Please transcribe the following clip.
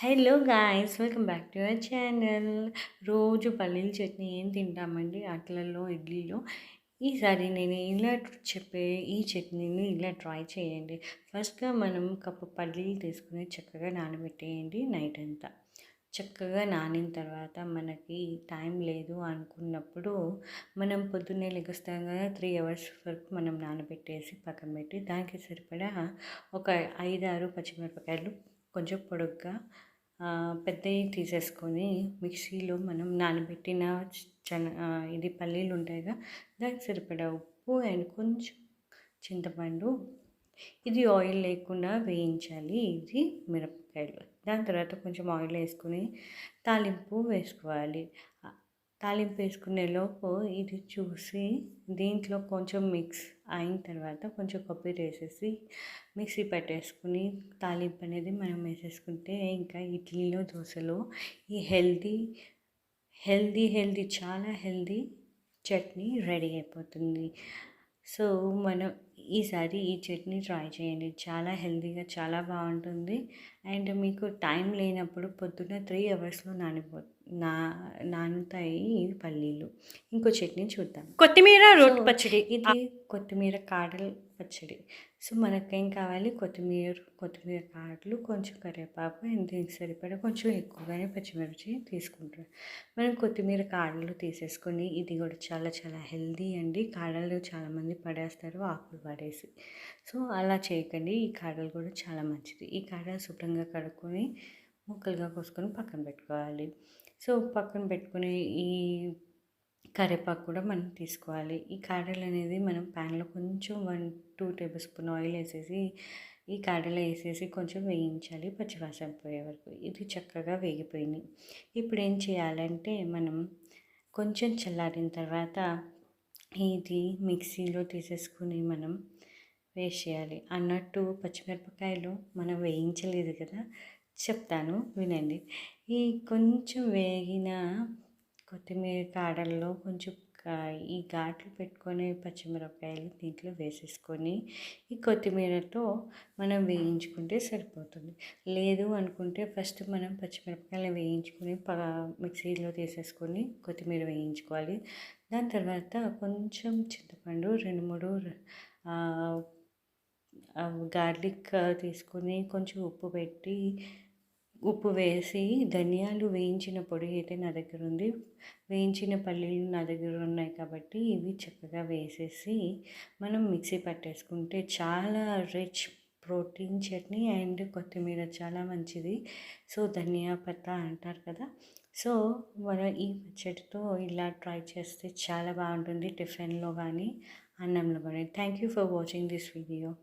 Hello guys welcome back to our channel. రోజు పల్లీల చట్నీ ఏం తింటామండి? అట్లలో ఇడ్లీలో. ఈసారి నేను ఇలా చెప్పే ఈ చట్నీని ఇలా ట్రై చేయండి. ఫస్ట్గా మనం కప్పు పల్లీలు తీసుకుని చక్కగా నానబెట్టేయండి నైట్ అంతా. చక్కగా నానిన తర్వాత మనకి టైం లేదు అనుకున్నప్పుడు మనం పొద్దున్నే లెగుస్తాం కదా త్రీ అవర్స్ వరకు మనం నానబెట్టేసి పక్కన పెట్టి దానికి సరిపడా ఒక ఐదు ఆరు పచ్చిమిరపకాయలు కొంచెం పొడుగ్గా పెద్దవి తీసేసుకొని మిక్సీలో మనం నానబెట్టిన చన ఇది పల్లీలు ఉంటాయిగా దానికి సరిపడా ఉప్పు అండ్ కొంచెం చింతపండు. ఇది ఆయిల్ లేకుండా వేయించాలి ఇది మిరపకాయలు. దాని తర్వాత కొంచెం ఆయిల్ వేసుకొని తాలింపు వేసుకోవాలి. తాలింపు వేసుకునే లోపు ఇది చూసి దీంట్లో కొంచెం మిక్స్ అయిన తర్వాత కొంచెం కొబ్బరి వేసేసి మిక్సీ పెట్టేసుకుని తాలింపు అనేది మనం వేసేసుకుంటే ఇంకా ఇడ్లీలో దోశలో ఈ హెల్దీ హెల్దీ హెల్దీ చాలా హెల్దీ చట్నీ రెడీ అయిపోతుంది. సో మనం ఈసారి ఈ చట్నీ ట్రై చేయండి. చాలా హెల్తీగా చాలా బాగుంటుంది. అండ్ మీకు టైం లేనప్పుడు పొద్దున్న త్రీ అవర్స్లో నానిపో నా నానుతాయి పల్లీలు. ఇంకో చట్నీ చూద్దాం. కొత్తిమీర రోటి పచ్చడి. ఇది కొత్తిమీర కాడలు పచ్చడి. సో మనకేం కావాలి? కొత్తిమీర కొత్తిమీర కాడలు కొంచెం కరివేపాకు అండ్ దీనికి సరిపడా కొంచెం ఎక్కువగానే పచ్చిమిర్చి తీసుకుంటాం మనం కొత్తిమీర కాడలు తీసేసుకొని ఇది కూడా చాలా చాలా హెల్దీ అండి. కాడలు చాలామంది పడేస్తారు ఆకులు పడేసి. సో అలా చేయకండి. ఈ కాడలు కూడా చాలా మంచిది. ఈ కాడలు శుభ్రంగా కడుక్కొని ముక్కలుగా కోసుకొని పక్కన పెట్టుకోవాలి. సో పక్కన పెట్టుకుని ఈ కరివేపాకు కూడా మనం తీసుకోవాలి. ఈ కాడలు అనేది మనం ప్యాన్లో కొంచెం one two tablespoon oil వేసేసి ఈ కాడలు వేసేసి కొంచెం వేయించాలి. పచ్చివాసన పోయే వరకు ఇది చక్కగా వేగిపోయింది. ఇప్పుడు ఏం చేయాలంటే మనం కొంచెం చల్లారిన తర్వాత ఇది మిక్సీలో తీసేసుకుని మనం వేస్ట్ చేయాలి అన్నట్టు పచ్చిమిరపకాయలు మనం వేయించలేదు కదా చెప్తాను వినండి. ఈ కొంచెం వేగిన కొత్తిమీర కాడల్లో కొంచెం ఈ ఘాట్లు పెట్టుకొని పచ్చిమిరపకాయలు దీంట్లో వేసేసుకొని ఈ కొత్తిమీరతో మనం వేయించుకుంటే సరిపోతుంది. లేదు అనుకుంటే ఫస్ట్ మనం పచ్చిమిరపకాయలు వేయించుకొని మిక్సీలో తీసేసుకొని కొత్తిమీర వేయించుకోవాలి. దాని తర్వాత కొంచెం చింతపండు రెండు మూడు గార్లిక్ తీసుకొని కొంచెం ఉప్పు పెట్టి ఉప్పు వేసి ధనియాలు వేయించిన పొడి అయితే నా దగ్గర ఉంది. వేయించిన పల్లీలు నా దగ్గర ఉన్నాయి కాబట్టి ఇవి చక్కగా వేసేసి మనం మిక్సీ పట్టేసుకుంటే చాలా రిచ్ ప్రోటీన్ చట్నీ అండ్ కొత్తిమీర చాలా మంచిది. సో ధనియా పత్త అంటారు కదా. సో మనం ఈ పచ్చడితో ఇలా ట్రై చేస్తే చాలా బాగుంటుంది టిఫిన్లో కానీ అన్నంలో కానీ. Thank you for watching this video.